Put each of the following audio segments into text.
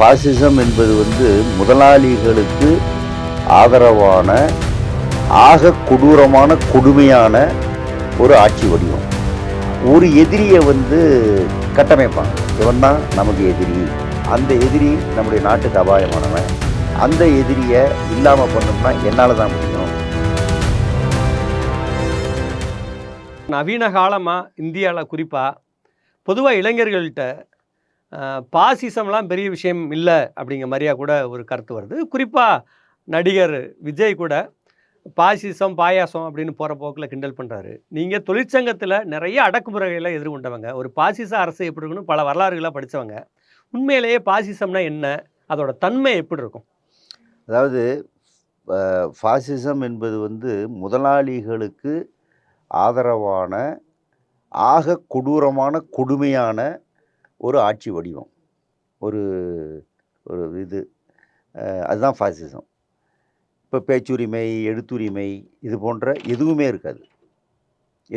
பாசிசம் என்பது வந்து முதலாளிகளுக்கு ஆதரவான ஆக கொடூரமான கொடுமையான ஒரு ஆட்சி வடிவம். ஒரு எதிரியை வந்து கட்டமைப்பாங்க. இவன் தான் நமக்கு எதிரி. அந்த எதிரி நம்முடைய நாட்டுக்கு அபாயமானவன். அந்த எதிரியை இல்லாமல் பண்ணோம்னா என்னால் தான் முடியும். நவீன காலமாக இந்தியாவில் குறிப்பாக பொதுவாக இளைஞர்கள்ட்ட பாசிசம்லாம் பெரிய விஷயம் இல்லை அப்படிங்கிற மாதிரியா கூட ஒரு கருத்து வருது. குறிப்பாக நடிகர் விஜய் கூட பாசிசம் பாயாசம் அப்படின்னு போகிற போக்கில் கிண்டல் பண்ணுறாரு நீங்கள் தொழிற்சங்கத்தில் நிறைய அடக்குமுறைகளை எதிர்கொண்டவங்க ஒரு பாசிச அரசு எப்படி இருக்குன்னு பல வரலாறுகளை படித்தவங்க உண்மையிலேயே பாசிசம்னா என்ன? அதோட தன்மை எப்படி இருக்கும்? அதாவது பாசிசம் என்பது வந்து முதலாளிகளுக்கு ஆதரவான ஆக கொடூரமான கொடுமையான ஒரு ஆட்சி வடிவம் ஒரு ஒரு இது. அதுதான் ஃபாசிசம் இப்போ பேச்சுரிமை எழுத்துரிமை இது போன்ற எதுவுமே இருக்காது.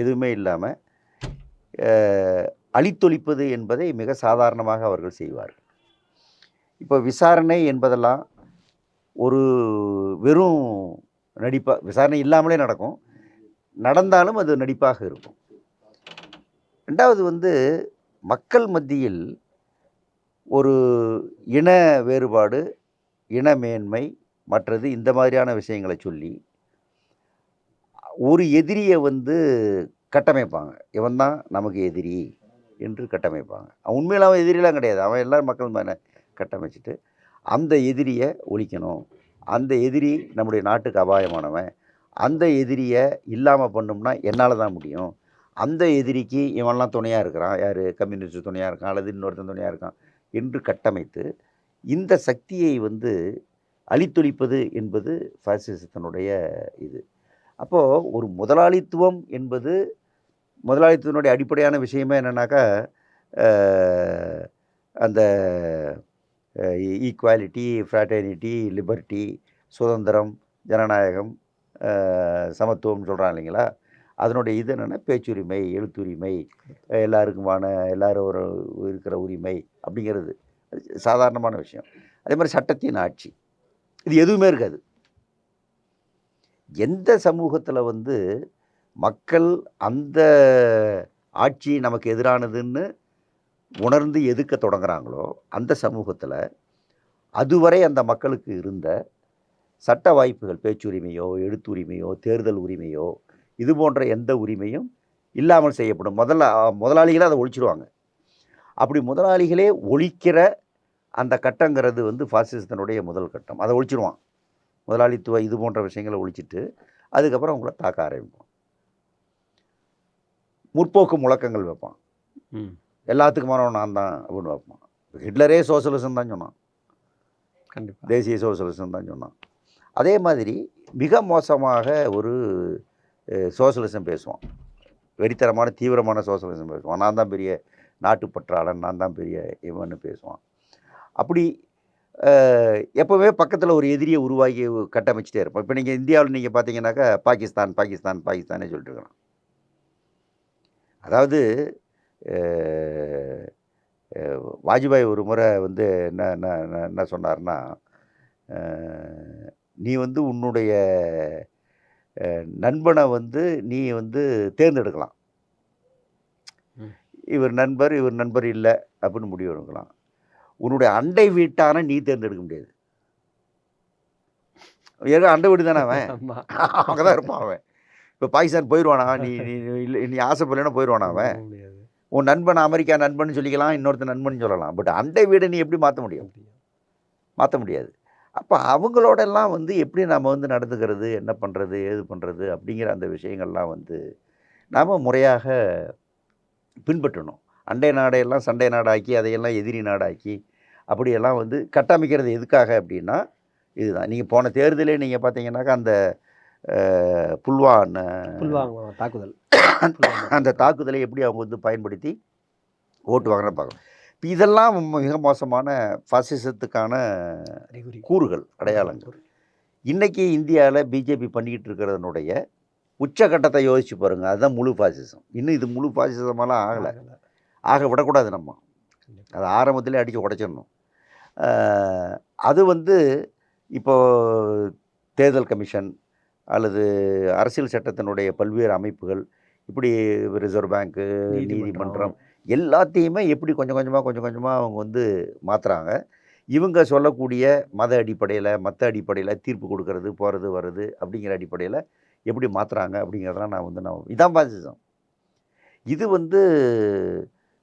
எதுவுமே இல்லாமல் அழித்தொழிப்பது என்பதை மிக சாதாரணமாக அவர்கள் செய்வார்கள். இப்போ விசாரணை என்பதெல்லாம் ஒரு வெறும் நடிப்பாக விசாரணை இல்லாமலே நடக்கும். நடந்தாலும் அது நடிப்பாக இருக்கும். ரெண்டாவது வந்து மக்கள் மத்தியில் ஒரு இன வேறுபாடு இன மேன்மை மற்றது இந்த மாதிரியான விஷயங்களை சொல்லி ஒரு எதிரியை வந்து கட்டமைப்பாங்க. இவன் தான் நமக்கு எதிரி என்று கட்டமைப்பாங்க. அவன் அவன் எதிரிலாம் கிடையாது. அவன் எல்லாரும் மக்கள் மேலே கட்டமைச்சிட்டு அந்த எதிரியை ஒழிக்கணும். அந்த எதிரி நம்முடைய நாட்டுக்கு அபாயமானவன். அந்த எதிரியை இல்லாமல் பண்ணோம்னா என்னால் தான் முடியும். அந்த எதிரிக்கு இவன்லாம் துணையாக இருக்கிறான். யார்? கம்யூனிஸ்ட் துணையாக இருக்கான் அல்லது இன்னொருத்தன் துணையாக இருக்கான் என்று கட்டமைத்து இந்த சக்தியை வந்து அழித்தொழிப்பது என்பது ஃபாசிசத்தினுடைய இது. அப்போது ஒரு முதலாளித்துவம் என்பது முதலாளித்துவனுடைய அடிப்படையான விஷயமே என்னென்னாக்கா அந்த ஈக்குவாலிட்டி ஃப்ராட்டர்னிட்டி லிபர்ட்டி சுதந்திரம் ஜனநாயகம் சமத்துவம் சொல்கிறான் இல்லைங்களா? அதனுடைய இது என்னென்னா பேச்சுரிமை எழுத்துரிமை எல்லாருக்குமான எல்லாரும் ஒரு இருக்கிற உரிமை அப்படிங்கிறது. சாதாரணமான விஷயம். அதே மாதிரி சட்டத்தின் ஆட்சி. இது எதுவுமே இருக்காது. எந்த சமூகத்தில் வந்து மக்கள் அந்த ஆட்சி நமக்கு எதிரானதுன்னு உணர்ந்து எதிர்க்க தொடங்குறாங்களோ அந்த சமூகத்தில் அதுவரை அந்த மக்களுக்கு இருந்த சட்ட வாய்ப்புகள் பேச்சுரிமையோ எழுத்துரிமையோ தேர்தல் உரிமையோ இது போன்ற எந்த உரிமையும் இல்லாமல் செய்யப்படும். முதல்ல முதலாளிகளே அதை ஒழிச்சிருவாங்க. அப்படி முதலாளிகளே ஒழிக்கிற அந்த கட்டங்கிறது வந்து பாசிசத்தினுடைய முதல் கட்டம். அதை ஒழிச்சிருவான் முதலாளித்துவ இது போன்ற விஷயங்களை ஒழிச்சிட்டு அதுக்கப்புறம் அவங்கள தாக்க ஆரம்பிப்பான் முற்போக்கு முழக்கங்கள் வைப்பான் ம். எல்லாத்துக்குமானவன் நான் தான் அப்படின்னு வைப்பான் ஹிட்லரே சோசலிசம் தான் சொன்னான். கண்டிப்பாக தேசிய சோசலிசம் தான் சொன்னான். அதே மாதிரி மிக மோசமாக ஒரு சோசியலிசம் சோசலிசம் பேசுவான் வெறித்தரமான தீவிரமான சோசலிசம் பேசுவான் நான் தான் பெரிய நாட்டுப்பற்றாளன் நான் தான் பெரிய இவன்னு பேசுவான் அப்படி எப்போவுமே பக்கத்தில் ஒரு எதிரியை உருவாகி கட்டமைச்சிட்டே இருப்போம். இப்போ நீங்கள் இந்தியாவில் நீங்கள் பார்த்தீங்கன்னாக்கா பாகிஸ்தான் பாகிஸ்தான் பாகிஸ்தானே சொல்லிட்டு இருக்கிறான் அதாவது வாஜ்பாய் ஒரு முறை வந்து என்ன என்ன என்ன- சொன்னார்னா நீ வந்து உன்னுடைய நண்பனை வந்து நீ வந்து தேர்ந்தெடுக்கலாம். இவர் நண்பர் இவர் நண்பர் இல்லை அப்படின்னு முடிவு எடுக்கலாம். உன்னுடைய அண்டை வீட்டான நீ தேர்ந்தெடுக்க முடியாது. ஏன்னா அண்டை வீடு தானே அவன்? அங்கே தான் இருப்பான் அவன். இப்போ பாகிஸ்தான் போயிடுவானா நீ நீ இல்லை நீ ஆசைப்படலைன்னா போயிடுவானா அவன்? உன் நண்பன் அமெரிக்கா நண்பன் சொல்லிக்கலாம் இன்னொருத்தன் நண்பன் சொல்லலாம். பட் அண்டை வீடை நீ எப்படி மாற்ற முடியும்? மாற்ற முடியாது. அப்போ அவங்களோடெல்லாம் வந்து எப்படி நாம் வந்து நடந்துக்கிறது என்ன பண்ணுறது ஏது பண்ணுறது அப்படிங்கிற அந்த விஷயங்கள்லாம் வந்து நாம் முறையாக பின்பற்றணும். அண்டை நாடையெல்லாம் சண்டை நாடாக்கி அதையெல்லாம் எதிரி நாடாக்கி அப்படியெல்லாம் வந்து கட்டமைக்கிறது எதுக்காக அப்படின்னா இதுதான். நீங்கள் போன தேர்தலே நீங்கள் பார்த்தீங்கன்னாக்கா அந்த புல்வான் தாக்குதல். அந்த தாக்குதலை எப்படி அவங்க வந்து பயன்படுத்தி ஓட்டு வாங்கினா பார்க்கணும். இப்போ இதெல்லாம் மிக மோசமான பாசிசத்துக்கான அறிகுறி. கூறுகள் அடையாளங்கள். இன்னைக்கு இந்தியாவில் பிஜேபி பண்ணிக்கிட்டு இருக்கிறதனுடைய உச்சகட்டத்தை யோசிச்சு பாருங்க. அதுதான் முழு பாசிசம் இன்னும் இது முழு பாசிசமெல்லாம் ஆகலை. ஆக விடக்கூடாது நம்ம. அது ஆரம்பத்திலே அடித்து உடைச்சிடணும். அது வந்து இப்போ தேர்தல் கமிஷன் அல்லது அரசியல் சட்டத்தினுடைய பல்வேறு அமைப்புகள் இப்படி ரிசர்வ் பேங்க்கு நீதிமன்றம் எல்லாத்தையுமே எப்படி கொஞ்சம் கொஞ்சமாக கொஞ்சம் கொஞ்சமாக அவங்க வந்து மாற்றுறாங்க இவங்க சொல்லக்கூடிய மத அடிப்படையில் மற்ற அடிப்படையில் தீர்ப்பு கொடுக்கறது போகிறது வர்றது அப்படிங்கிற அடிப்படையில் எப்படி மாற்றுறாங்க அப்படிங்கிறதெல்லாம் நான் வந்து நான் இதான் பாசிசம். இது வந்து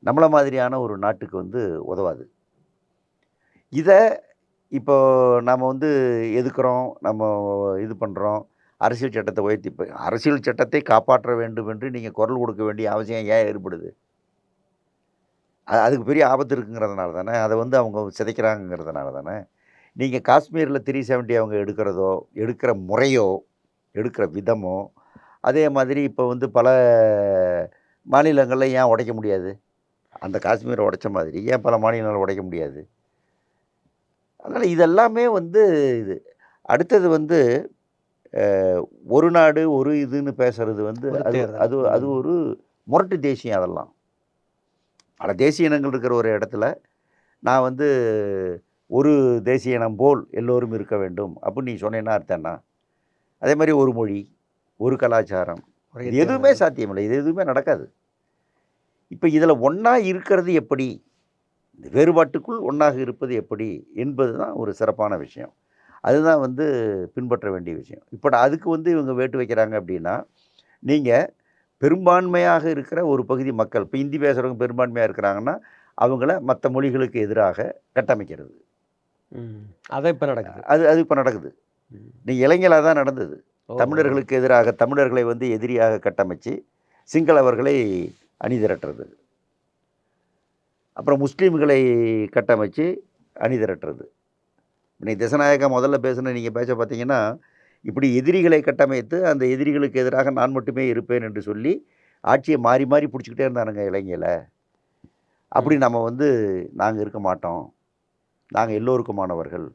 நம்மளை மாதிரியான ஒரு நாட்டுக்கு வந்து உதவாது. இதை இப்போ நம்ம வந்து எதுக்குறோம்? நம்ம இது பண்ணுறோம் அரசியல் சட்டத்தை உயர்த்தி இப்போ அரசியல் சட்டத்தை காப்பாற்ற வேண்டும் என்று நீங்கள் குரல் கொடுக்க வேண்டிய அவசியம் ஏன் ஏற்படுது? அ- அதுக்கு பெரிய ஆபத்து இருக்குங்கிறதுனால தானே அதை வந்து அவங்க சிதைக்கிறாங்கங்கிறதுனால தானே நீங்கள் காஷ்மீரில் த்ரீ செவன்ட்டி அவங்க எடுக்கிறதோ எடுக்கிற முறையோ எடுக்கிற விதமோ அதே மாதிரி இப்போ வந்து பல மாநிலங்களில் ஏன் உடைக்க முடியாது? அந்த காஷ்மீரை உடைச்ச மாதிரி ஏன் பல மாநிலங்களில் உடைக்க முடியாது? அதனால் இதெல்லாமே வந்து இது அடுத்தது வந்து ஒரு நாடு ஒரு இதுன்னு பேசுறது வந்து அது. அது அது ஒரு முரட்டு தேசியம் அதெல்லாம். பல தேசிய இனங்கள் இருக்கிற ஒரு இடத்துல நான் வந்து ஒரு தேசிய இனம் போல் எல்லோரும் இருக்க வேண்டும் அப்படின்னு நீ சொன்னேன்னா அர்த்தம் என்ன? அதே மாதிரி ஒரு மொழி ஒரு கலாச்சாரம் இது எதுவுமே. சாத்தியமில்லை இது எதுவுமே நடக்காது. இப்போ இதில் ஒன்றா இருக்கிறது எப்படி? இந்த வேறுபாட்டுக்குள் ஒன்றாக இருப்பது எப்படி என்பது தான் ஒரு சிறப்பான விஷயம். அதுதான் வந்து பின்பற்ற வேண்டிய விஷயம். இப்போ அதுக்கு வந்து இவங்க வேட்டு வைக்கிறாங்க அப்படின்னா நீங்கள் பெரும்பான்மையாக இருக்கிற ஒரு பகுதி மக்கள் இப்போ இந்தி பேசுகிறவங்க பெரும்பான்மையாக இருக்கிறாங்கன்னா அவங்கள மற்ற மொழிகளுக்கு எதிராக கட்டமைக்கிறது ம். அதான் இப்போ நடக்குது அது அது இப்போ நடக்குது ம். நீங்கள் இளைஞலாக தான் நடந்தது. தமிழர்களுக்கு எதிராக தமிழர்களை வந்து எதிரியாக கட்டமைச்சு சிங்களவர்களை அணிதிரட்டுறது அப்புறம் முஸ்லீம்களை கட்டமைச்சு அணிதிரட்டுறது நீ திசநாயகா முதல்ல பேசுன நீங்கள் பேச பார்த்தீங்கன்னா இப்படி எதிரிகளை கட்டமைத்து அந்த எதிரிகளுக்கு எதிராக நான் மட்டுமே இருப்பேன் என்று சொல்லி ஆட்சியை மாறி மாறி பிடிச்சிக்கிட்டே இருந்தானுங்க இளைஞரை அப்படி நம்ம வந்து நாங்கள் இருக்க மாட்டோம். நாங்கள் எல்லோருக்குமானவர்கள்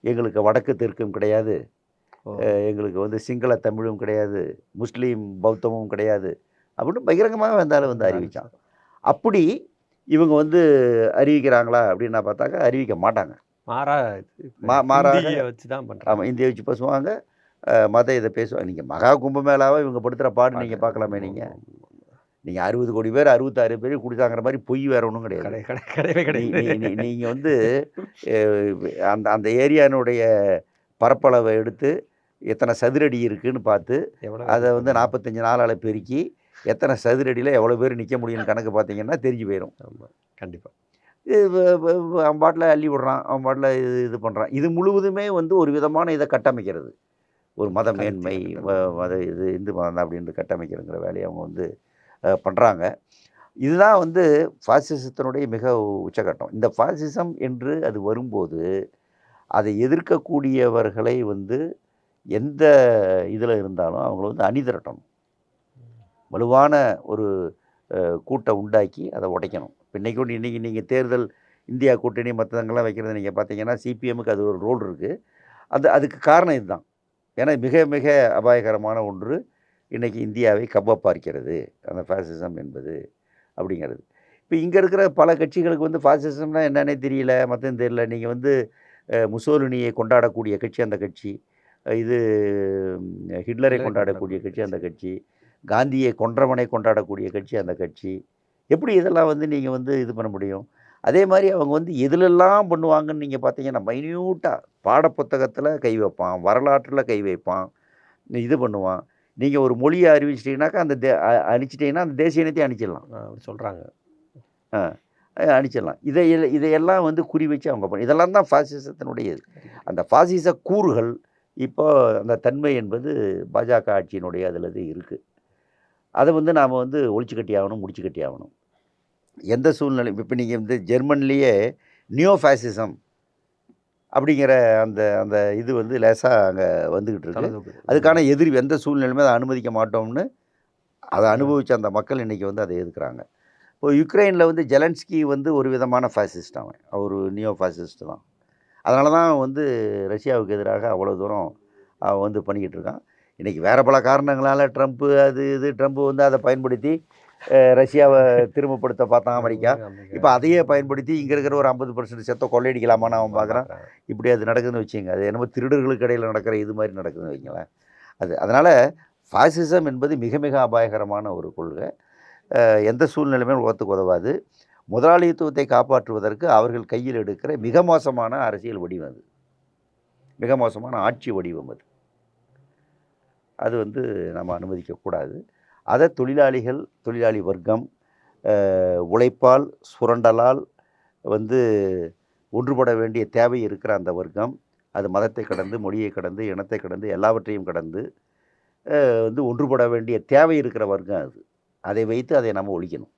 எங்களுக்கு வடக்கு தெற்கும் கிடையாது. எங்களுக்கு வந்து சிங்கள தமிழும் கிடையாது. முஸ்லீம் பௌத்தமும் கிடையாது. அப்படின்னு பகிரங்கமாக வந்தாலும் வந்து அறிவித்தான் அப்படி இவங்க வந்து அறிவிக்கிறாங்களா அப்படின்னு நான் பார்த்தாக்கா அறிவிக்க மாட்டாங்க. மாறா மா- ஹிந்தியை வச்சு தான் பண்றாங்க. ஆமாம் இந்திய வச்சு பேசுவாங்க. மத இதை பேசுவாங்க நீங்கள் மகா கும்பமேளாவை இவங்க படுத்துகிற பாடு நீங்கள் பார்க்கலாமே நீங்கள் நீங்கள் அறுபது கோடி பேர் அறுபத்தாறு பேர் குடிச்சாங்கிற மாதிரி பொய் வேற ஒன்றும் கிடையாது. கடை கடை கிடையவே கிடையாது. நீங்கள் வந்து அந்த அந்த ஏரியானுடைய பரப்பளவை எடுத்து எத்தனை சதுரடி இருக்குன்னு பார்த்து அதை வந்து நாற்பத்தஞ்சு நாளால் பெருக்கி எத்தனை சதுரடியில் எவ்வளோ பேர் நிற்க முடியும்னு கணக்கு பார்த்தீங்கன்னா தெரிஞ்சு போயிடும் ஆமா கண்டிப்பா. இது வ- வ- வ- அவன் பாட்டில் அள்ளி விடுறான் அவன் பாட்டில் இது இது பண்ணுறான் இது முழுவதுமே வந்து ஒரு விதமான இதை கட்டமைக்கிறது. ஒரு மத மேன்மை மத இது இந்து மதம் தான் அப்படின்னு கட்டமைக்கிறங்கிற வேலையை அவங்க வந்து பண்ணுறாங்க இதுதான் வந்து ஃபாசிசத்தினுடைய மிக உச்சகட்டம். இந்த ஃபாசிசம் என்று அது வரும்போது அதை எதிர்க்கக்கூடியவர்களை வந்து எந்த இதில் இருந்தாலும் அவங்கள வந்து அணிதிரட்டணும். வலுவான ஒரு அஹ், கூட்டம் உண்டாக்கி அதை உடைக்கணும். இப்போ இன்றைக்கி ஒன்று இன்றைக்கி நீங்கள் தேர்தல் இந்தியா கூட்டணி மற்றவங்கெல்லாம் வைக்கிறது நீங்கள் பார்த்தீங்கன்னா சிபிஎம்முக்கு அது ஒரு ரோல் இருக்குது அது அதுக்கு காரணம் இதுதான். ஏன்னா மிக மிக அபாயகரமான ஒன்று இன்றைக்கி இந்தியாவை கவ்வ பார்க்கிறது அந்த ஃபாசிசம் என்பது அப்படிங்கிறது. இப்போ இங்கே இருக்கிற பல கட்சிகளுக்கு வந்து ஃபாசிசம்னா என்னன்னே தெரியல. மற்றதும் தெரியல. நீங்கள் வந்து முசோலினியை கொண்டாடக்கூடிய கட்சி அந்த கட்சி. இது ஹிட்லரை கொண்டாடக்கூடிய கட்சி அந்த கட்சி. காந்தியை கொன்றவனை கொண்டாடக்கூடிய கட்சி அந்த கட்சி. எப்படி இதெல்லாம் வந்து நீங்கள் வந்து இது பண்ண முடியும்? அதே மாதிரி அவங்க வந்து எதுலெல்லாம் பண்ணுவாங்கன்னு நீங்கள் பார்த்தீங்கன்னா மைன்யூட்டாக பாடப்புத்தகத்தில் கை வைப்பான் வரலாற்றில் கை வைப்பான் இது பண்ணுவான். நீங்கள் ஒரு மொழியை அறிவிச்சிட்டிங்கனாக்கா அந்த தே அ- அழிச்சிட்டிங்கன்னா அந்த தேசிய இனத்தையும் அழிச்சிடலாம். ஆ, அப்படி சொல்றாங்க. அஹ் அழிச்சிடலாம். இதை இதையெல்லாம் வந்து குறி வச்சு அவங்க பண்ண இதெல்லாம் தான் ஃபாசிசத்தினுடைய இது அந்த ஃபாசிச கூறுகள் இப்போ அந்த தன்மை என்பது பாஜக ஆட்சியினுடைய அதில் இது இருக்குது அதை வந்து நாம் வந்து ஒழிச்சு கட்டி ஆகணும் முடிச்சு கட்டி ஆகணும் எந்த சூழ்நிலை இப்போ நீங்கள் வந்து ஜெர்மன்லேயே நியோ ஃபேசிசம் அப்படிங்கிற அந்த அந்த இது வந்து லேசாக அங்கே வந்துக்கிட்டு இருக்கு. அதுக்கான எதிரி எந்த சூழ்நிலையுமே அதை அனுமதிக்க மாட்டோம்னு அதை அனுபவித்த அந்த மக்கள் இன்றைக்கி வந்து அதை எதிர்க்கிறாங்க. இப்போ யுக்ரைனில் வந்து ஜெலன்ஸ்கி வந்து ஒரு விதமான ஃபேசிஸ்ட் அவன். அவர் நியோ ஃபேசிஸ்ட் தான். அதனால தான் வந்து ரஷ்யாவுக்கு எதிராக அவ்வளோ தூரம் அவன் வந்து பண்ணிக்கிட்டு இருக்கான். இன்றைக்கி வேறு பல காரணங்களால் ட்ரம்ப்பு அது இது ட்ரம்ப் வந்து அதை பயன்படுத்தி ரஷ்யாவை திரும்பப்படுத்த பார்த்தான் அமெரிக்கா. இப்போ அதையே பயன்படுத்தி இங்கே இருக்கிற ஒரு ஐம்பது பர்சன்ட் செத்த கொள்ளையடிக்கலாமான்னு அவன் பார்க்குறான் இப்படி அது நடக்குதுன்னு வச்சுங்க அது என்னமோ திருடர்களுக்கு இடையில் நடக்கிற இது மாதிரி நடக்குதுன்னு வைங்களேன். அது அதனால் ஃபாசிசம் என்பது மிக மிக அபாயகரமான ஒரு கொள்கை. எந்த சூழ்நிலையுமே உலகத்துக்கு உதவாது. முதலாளித்துவத்தை காப்பாற்றுவதற்கு அவர்கள் கையில் எடுக்கிற மிக மோசமான அரசியல் வடிவம் அது. மிக மோசமான ஆட்சி வடிவம் அது. அது வந்து நம்ம அனுமதிக்கக்கூடாது. அதை தொழிலாளிகள் தொழிலாளி வர்க்கம் உழைப்பால் சுரண்டலால் வந்து ஒன்றுபட வேண்டிய தேவை இருக்கிற அந்த வர்க்கம் அது மதத்தை கடந்து மொழியை கடந்து இனத்தை கடந்து எல்லாவற்றையும் கடந்து வந்து ஒன்றுபட வேண்டிய தேவை இருக்கிற வர்க்கம் அது. அதை வைத்து அதை நம்ம ஒழிக்கணும்.